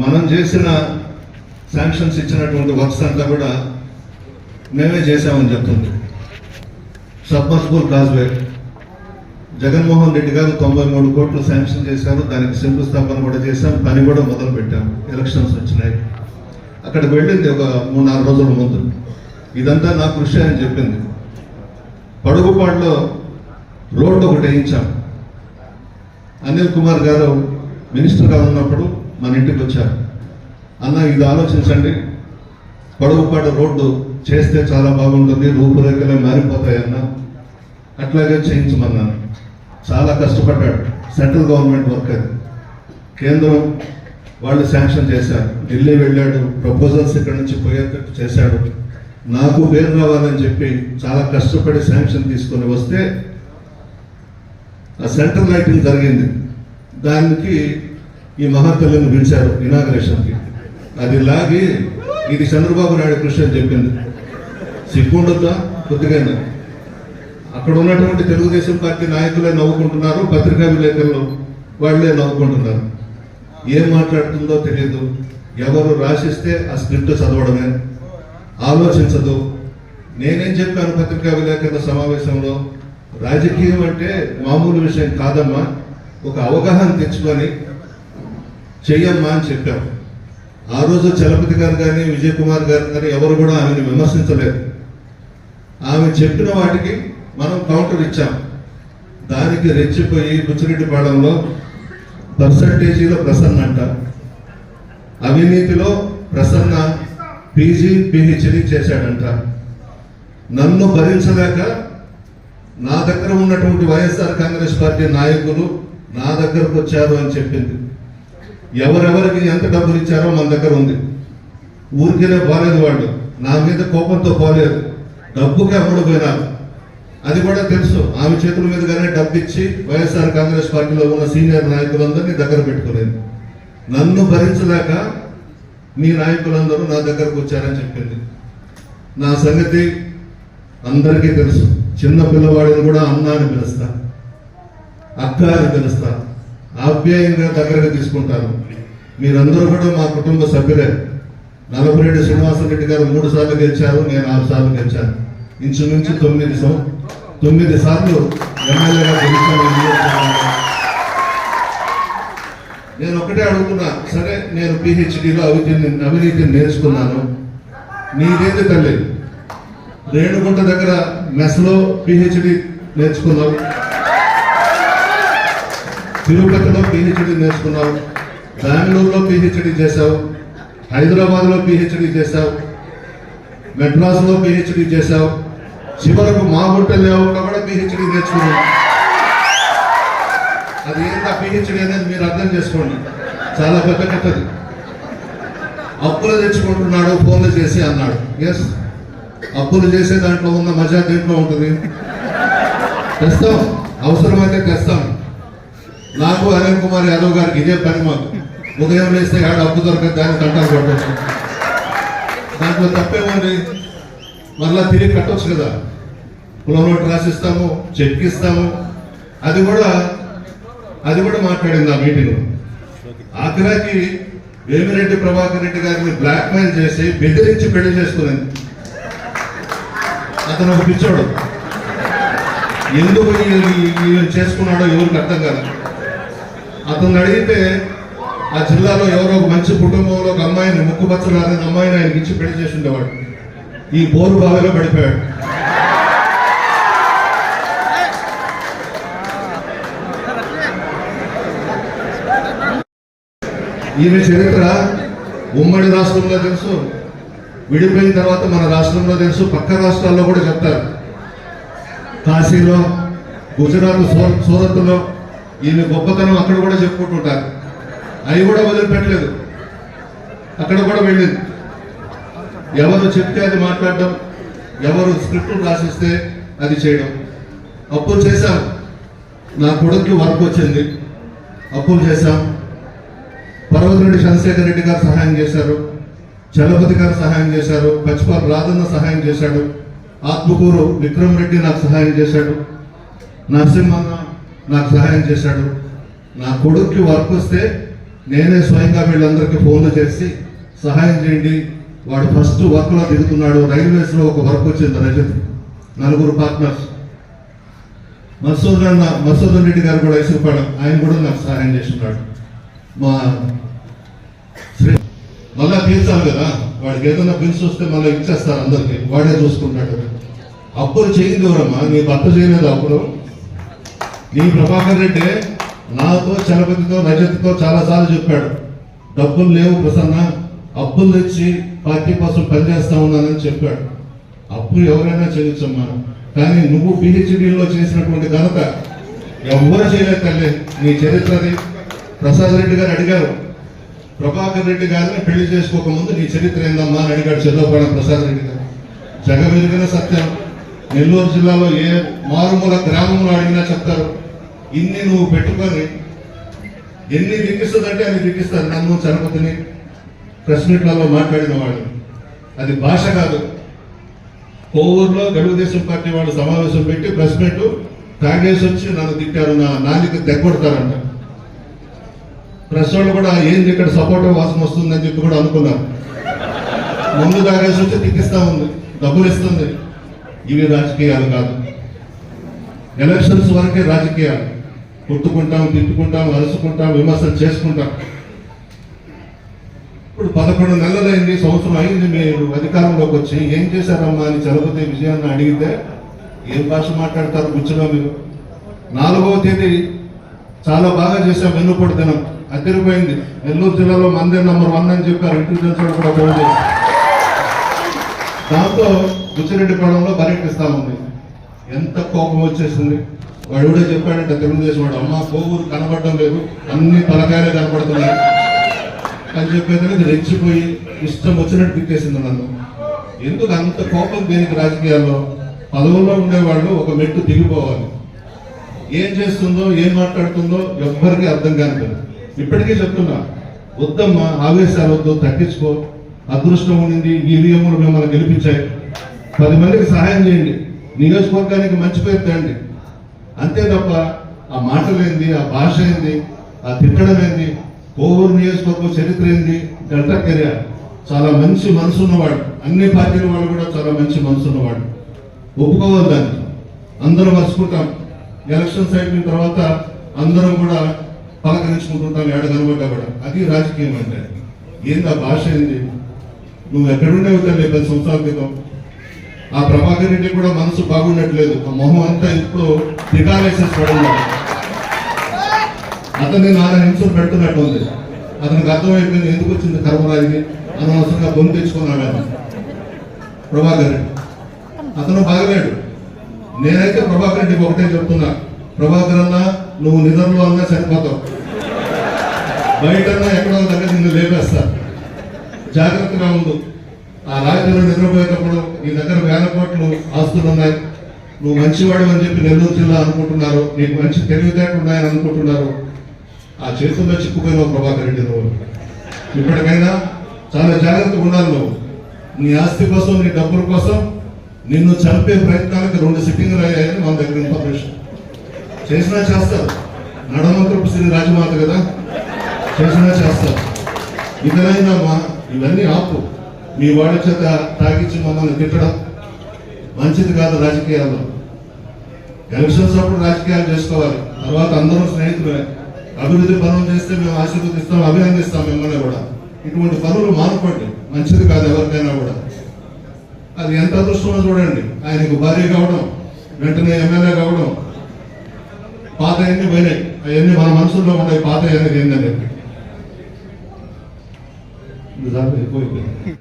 మనం చేసిన శాంక్షన్స్ ఇచ్చినటువంటి వర్క్స్ అంతా కూడా మేమే చేశామని చెప్తుంది. సబ్మర్సిబుల్ కాజ్వే జగన్మోహన్ రెడ్డి గారు తొంభై మూడు కోట్లు శాంక్షన్ చేశారు దానికి శంకుస్థాపన కూడా చేశాం పని కూడా మొదలు పెట్టాం. ఎలక్షన్స్ వచ్చినాయి. అక్కడికి వెళ్ళింది ఒక మూడు నాలుగు రోజుల ముందు. ఇదంతా నా కృషి అని చెప్పింది. పడుగుపాడులో రోడ్డు ఒకటి వేయించాం. అనిల్ కుమార్ గారు మినిస్టర్గా ఉన్నప్పుడు మన ఇంటికి వచ్చారు. అన్న ఇది ఆలోచించండి. పొడవుపాటు రోడ్డు చేస్తే చాలా బాగుంటుంది రూపురేఖలే మారిపోతాయన్న అట్లాగే చేయించమన్నాను చాలా కష్టపడ్డాడు. సెంట్రల్ గవర్నమెంట్ వర్క్ అది. కేంద్రం వాళ్ళు శాంక్షన్ చేశారు. ఢిల్లీ వెళ్ళాడు ప్రపోజల్స్ ఇక్కడ నుంచి పోయేటట్టు చేశాడు. నాకు పేరు రావాలని చెప్పి చాలా కష్టపడి శాంక్షన్ తీసుకొని వస్తే ఆ సెంట్రల్ లైటింగ్ జరిగింది. దానికి ఈ మహాతల్లిని పిలిచారు ఇనాగ్రేషన్కి. అది లాగి ఇది చంద్రబాబు నాయుడు కృషి అని చెప్పింది. సిగ్గుండొద్దా కొద్దిగా అక్కడ ఉన్నటువంటి తెలుగుదేశం పార్టీ నాయకులే నవ్వుకుంటున్నారు పత్రికా విలేకరులు వాళ్ళే నవ్వుకుంటున్నారు. ఏం మాట్లాడుతుందో తెలియదు ఎవరు రాసిస్తే ఆ స్క్రిప్ట్ చదవడమే. ఆలోచించదు. నేనేం చెప్పాను పత్రికా విలేకరుల సమావేశంలో? రాజకీయం అంటే మామూలు విషయం కాదమ్మా. ఒక అవగాహన తెచ్చుకొని చెయ్యమ్మా అని చెప్పాం. ఆ రోజు చలపతి గారు కానీ విజయ్ కుమార్ గారు కానీ ఎవరు కూడా ఆమెను విమర్శించలేదు. ఆమె చెప్పిన వాటికి మనం కౌంటర్ ఇచ్చాం. దానికి రెచ్చిపోయి బుచ్చిరెడ్డిపాడంలో పర్సంటేజీలో ప్రసన్న అంట. అవినీతిలో ప్రసన్న పీజీ పిహెచ్డి చేశాడంట. నన్ను భరించలేక నా దగ్గర ఉన్నటువంటి వైఎస్ఆర్ కాంగ్రెస్ పార్టీ నాయకులు నా దగ్గరకు వచ్చారు అని చెప్పింది. ఎవరెవరికి ఎంత డబ్బులు ఇచ్చారో మన దగ్గర ఉంది. ఊరికేనే పోలేదు వాళ్ళు. నా మీద కోపంతో పోలేదు డబ్బుకి అమ్ముడు పోయినారు. అది కూడా తెలుసు. ఆమె చేతుల మీదుగానే డబ్బు ఇచ్చి వైఎస్ఆర్ కాంగ్రెస్ పార్టీలో ఉన్న సీనియర్ నాయకులందరినీ దగ్గర పెట్టుకునేది. నన్ను భరించలేక మీ నాయకులందరూ నా దగ్గరకు వచ్చారని చెప్పింది. నా సంగతి అందరికీ తెలుసు. చిన్న పిల్లవాడిని కూడా అన్న అని పిలుస్తా. అక్క అని పిలుస్తా. ఆప్యాయంగా దగ్గరగా తీసుకుంటాను మీరందరూ కూడా మా కుటుంబ సభ్యులే. నలభరెడ్డి శ్రీనివాసరెడ్డి గారు మూడు సార్లు గెలిచారు నేను ఆరు సార్లు గెలిచాను. ఇంచుమించు తొమ్మిది సం తొమ్మిది సార్లు ఎమ్మెల్యేగా గెలిచాను నేను ఒకటే అడుగుతున్నా సరే నేను పిహెచ్డిలో అవినీతిని అవినీతిని నేర్చుకున్నాను. నీదేంది తల్లి? రేణుగుంట దగ్గర మెస్లో పిహెచ్డి నేర్చుకున్నావు. తిరుపతిలో పిహెచ్డి నేర్చుకున్నావు బెంగళూరులో పిహెచ్డి చేశావు హైదరాబాద్లో పిహెచ్డి చేశావు మెడ్రాస్లో పిహెచ్డి చేశావు చివరకు మా గుంట కూడా పిహెచ్డి నేర్చుకున్నావు. అది ఏంటా పిహెచ్డి అనేది మీరు అర్థం చేసుకోండి. చాలా పెద్ద కట్టది అప్పులు తెచ్చుకుంటున్నాడు ఫోన్లు చేసి అన్నాడు. ఎస్ అప్పులు చేసే దాంట్లో ఉన్న మజా దేంట్లో ఉంటుంది? తెస్తాం. అవసరమైతే తెస్తాం. నాకు అనిల్ కుమార్ యాదవ్ గారికి ఇదే పని మాకు ఉదయం లేస్తే ఆడ అప్పు దొరకదు దాన్ని కంటాలు కొట్టచ్చు దాంట్లో తప్పేముంది? మళ్ళా తిరిగి కట్టొచ్చు కదా. కులం నోట్ రాసిస్తాము చెక్ ఇస్తాము. అది కూడా అది కూడా మాట్లాడింది ఆ మీటింగ్. ఆఖరాకి వేమిరెడ్డి ప్రభాకర్ రెడ్డి గారిని బ్లాక్ మెయిల్ చేసి బెదిరించి పెళ్ళి చేసుకున్నాను అతను ఒక పిచ్చోడు. ఎందుకు చేసుకున్నాడో ఎవరికి అర్థం కాదు. అతను అడిగితే ఆ జిల్లాలో ఎవరో ఒక మంచి కుటుంబంలో ఒక అమ్మాయిని ముక్కుపచ్చలారని అమ్మాయిని ఆయనకి ఇచ్చి పెళ్ళి చేసి ఉండేవాడు. ఈ బోరు బావిలో పడిపోయాడు. ఈమె చరిత్ర ఉమ్మడి రాష్ట్రంలో తెలుసు విడిపోయిన తర్వాత మన రాష్ట్రంలో తెలుసు పక్క రాష్ట్రాల్లో కూడా చెప్తారు. కాశీలో గుజరాత్ సూరత్లో ఈమె గొప్పతనం అక్కడ కూడా చెప్పుకుంటుంటారు. అవి కూడా వదిలిపెట్టలేదు. అక్కడ కూడా వెళ్ళింది. ఎవరు చెప్తే అది మాట్లాడడం ఎవరు స్క్రిప్ట్ రాసిస్తే అది చేయడం. అప్పులు చేశాం. నా కొడుక్కి వర్క్ వచ్చింది. అప్పులు చేశాం. పర్వతరెడ్డి చంద్రశేఖర్ రెడ్డి గారు సహాయం చేశారు. చలపతి గారు సహాయం చేశారు. పచ్చిపాల్ రాధన్న సహాయం చేశాడు. ఆత్మకూరు విక్రమ్ రెడ్డి నాకు సహాయం చేశాడు. నరసింహన్న నాకు సహాయం చేశాడు. నా కొడుక్కి వర్క్ వస్తే నేనే స్వయంగా వీళ్ళందరికీ ఫోన్లు చేసి సహాయం చేయండి. వాడు ఫస్ట్ వర్క్లో దిగుతున్నాడు రైల్వేస్లో ఒక వర్క్ వచ్చింది రజత్. నలుగురు పార్ట్నర్స్. మసూదన్ మసూదన్ రెడ్డి గారు కూడా ఇసుకుపాడు ఆయన కూడా నాకు సహాయం చేస్తున్నాడు. మా శ్రీ మళ్ళా తీర్చాలి కదా? వాడికి ఏదైనా బిల్స్ వస్తే మళ్ళీ ఇచ్చేస్తారు అందరికీ. వాడే చూసుకుంటాడు. అప్పులు చేయింది ఎవరమ్మా? నీ భర్త చేయలేదు అప్పుడు? నీ ప్రభాకర్ రెడ్డి నాతో చలపతితో రజత్తో చాలాసార్లు చెప్పాడు డబ్బులు లేవు ప్రసన్న అప్పులు తెచ్చి పార్టీ కోసం పనిచేస్తా ఉన్నానని చెప్పాడు. అప్పు ఎవరైనా చేయొచ్చమ్మా కానీ నువ్వు పిహెచ్డీలో చేసినటువంటి ఘనత ఎవరు చేయలేదు తల్లి. నీ చరిత్రని ప్రసాద్ రెడ్డి గారు అడిగారు ప్రభాకర్ రెడ్డి గారిని పెళ్ళి చేసుకోకముందు నీ చరిత్ర ఏందమ్మా? అని అడిగాడు చంద్రబాబు ప్రసాద్ రెడ్డి గారు. జగమెరిగిన సత్యం. నెల్లూరు జిల్లాలో ఏ మారుమూల గ్రామంలో అడిగినా చెప్తారు. ఇన్ని నువ్వు పెట్టుకొని ఎన్ని వినిపిస్తుందంటే అది వినిపిస్తారు నన్ను చరపతిని ప్రెస్ మీట్లలో మాట్లాడిన వాడు. అది భాష కాదు. కోవూరులో తెలుగుదేశం పార్టీ వాళ్ళు సమావేశం పెట్టి ప్రెస్ మీట్ తాగేసి వచ్చి నన్ను తిట్టారు. నా నాలుగు తెగొడతారంట ప్రెస్ వాళ్ళు కూడా ఏంది ఇక్కడ సపోర్ట్ వాసన వస్తుందని చెప్పి కూడా అనుకున్నారు. ముందు తాగేసి వచ్చి తిక్కిస్తా ఉంది. డబ్బులు ఇస్తుంది. ఇవి రాజకీయాలు కాదు. ఎలక్షన్స్ వరకే రాజకీయాలు. కొట్టుకుంటాం తిట్టుకుంటాం అరుచుకుంటాం విమర్శలు చేసుకుంటాం. ఇప్పుడు పదకొండు నెలలైంది సంవత్సరం అయింది మీరు అధికారంలోకి వచ్చి. ఏం చేశారమ్మా అని చలపతి విజయాన్ని అడిగితే ఏం భాష మాట్లాడతారు కూర్చున్నా మీరు? నాలుగవ తేదీ చాలా బాగా చేశాం వెన్నుపడి దినం. అదిరిపోయింది. నెల్లూరు జిల్లాలో మందే నంబర్ వన్ అని చెప్పారు ఇంటెలిజెన్స్ కూడా ఫోన్ చేసి దాంతో బుచ్చిరెడ్డిపాళెంలో పర్యటిస్తామంది ఎంత కోపం వచ్చేసింది. వాడు కూడా చెప్పాడంట తెలుగుదేశం వాడు అమ్మ పోగురు కనబడడం లేదు అన్ని తలకాయలే కనపడుతున్నాయి అని చెప్పేదానికి రెచ్చిపోయి ఇష్టం వచ్చినట్టు తిట్టేసింది నన్ను. ఎందుకు అంత కోపం దేనికి రాజకీయాల్లో? పదవుల్లో ఉండేవాళ్ళు ఒక మెట్టు దిగిపోవాలి. ఏం చేస్తుందో ఏం మాట్లాడుతుందో ఎవ్వరికీ అర్థం కాదు ఇప్పటికే చెప్తున్నా వద్దమ్మా ఆవేశాలు వద్దు తగ్గించుకో. అదృష్టం ఉండింది ఈవీఎంలు మిమ్మల్ని గెలిపించాయి. పది మందికి సహాయం చేయండి. నియోజకవర్గానికి మంచి పేరు తేండి. అంతే తప్ప ఆ మాటలు ఏంది ఆ భాష ఏంది ఆ తిట్టడం ఏంది కోవూరు నియోజకవర్గం చరిత్ర ఏంది డెల్టా కెరియర్ చాలా మంచి మనసు ఉన్నవాడు. అన్ని పార్టీల వాళ్ళు కూడా చాలా మంచి మనసు ఉన్నవాడు. ఒప్పుకోవాలి దాన్ని. అందరం మర్చుకుంటాం ఎలక్షన్స్ అయిపోయిన తర్వాత అందరం కూడా పలకరించుకుంటుంటాం ఏడ కనబడ్డా కూడా. అది రాజకీయం అంటే. ఏంది ఆ భాష ఏంది? నువ్వు ఎక్కడుండేవి తల్లి పది సంవత్సరాల క్రితం. ఆ ప్రభాకర్ రెడ్డి కూడా మనసు బాగుండట్లేదు ఆ మొహం అంతా ఇప్పుడు దిగాలేసేసి పడున్నాడు అతన్ని నాన్న హింసలు పెడుతున్నట్టు ఉంది. అతనికి అర్థమైపోయింది ఎందుకు వచ్చింది కర్మరాజుకి? అనవసరంగా గొంతు తెచ్చుకున్నాడు ప్రభాకర్ రెడ్డి. అతను బాగలేడు. నేనైతే ప్రభాకర్ రెడ్డికి ఒకటే చెప్తున్నా. ప్రభాకర్ అన్న నువ్వు నిద్రలో అన్నా చనిపోతావు బయటన్నా ఎక్కడో దగ్గర నిన్ను లేపేస్తా. జాగ్రత్తగా ఉండు. ఆ రాత్రిలో నిద్రపోయేటప్పుడు నీ దగ్గర వేల కోట్లు ఆస్తులు ఉన్నాయి. నువ్వు మంచివాడు అని చెప్పి నెల్లూరు జిల్లా అనుకుంటున్నారు. నీకు మంచి తెలివితేటలు ఉన్నాయని అనుకుంటున్నారు. ఆ చేతుల్లో చిక్కుపోయినావు ప్రభాకర్ రెడ్డి నువ్వు. ఇప్పటికైనా చాలా జాగ్రత్తగా ఉండాలి నువ్వు. నీ ఆస్తి కోసం నీ డబ్బుల కోసం నిన్ను చంపే ప్రయత్నాలకు రెండు సిట్టింగ్లు అయ్యాయని మన దగ్గర ఇన్ఫర్మేషన్ చేసినా చేస్తారు. నడమంత్రపు శ్రీ రాజమాత కదా? చేసినా చేస్తారు. ఇదనైనా మా ఇవన్నీ ఆపు. మీ వాళ్ళ చేత తాగించి మమ్మల్ని తిట్టడం మంచిది కాదు రాజకీయాల్లో. ఎలక్షన్స్ అప్పుడు రాజకీయాలు చేసుకోవాలి. తర్వాత అందరూ స్నేహితులే అభివృద్ధి పనులు చేస్తే మేము ఆశీర్వదిస్తాం అభినందిస్తాం మిమ్మల్ని కూడా. ఇటువంటి పనులు మానుకోండి. మంచిది కాదు ఎవరికైనా కూడా. అది ఎంత అదృష్టమో చూడండి. ఆయనకు భార్య కావడం వెంటనే ఎమ్మెల్యే కావడం. పాత అన్ని పోయినాయి. అవన్నీ మన మనసులో ఉన్నాయి పాత అనేది ఏంటనేది ఇది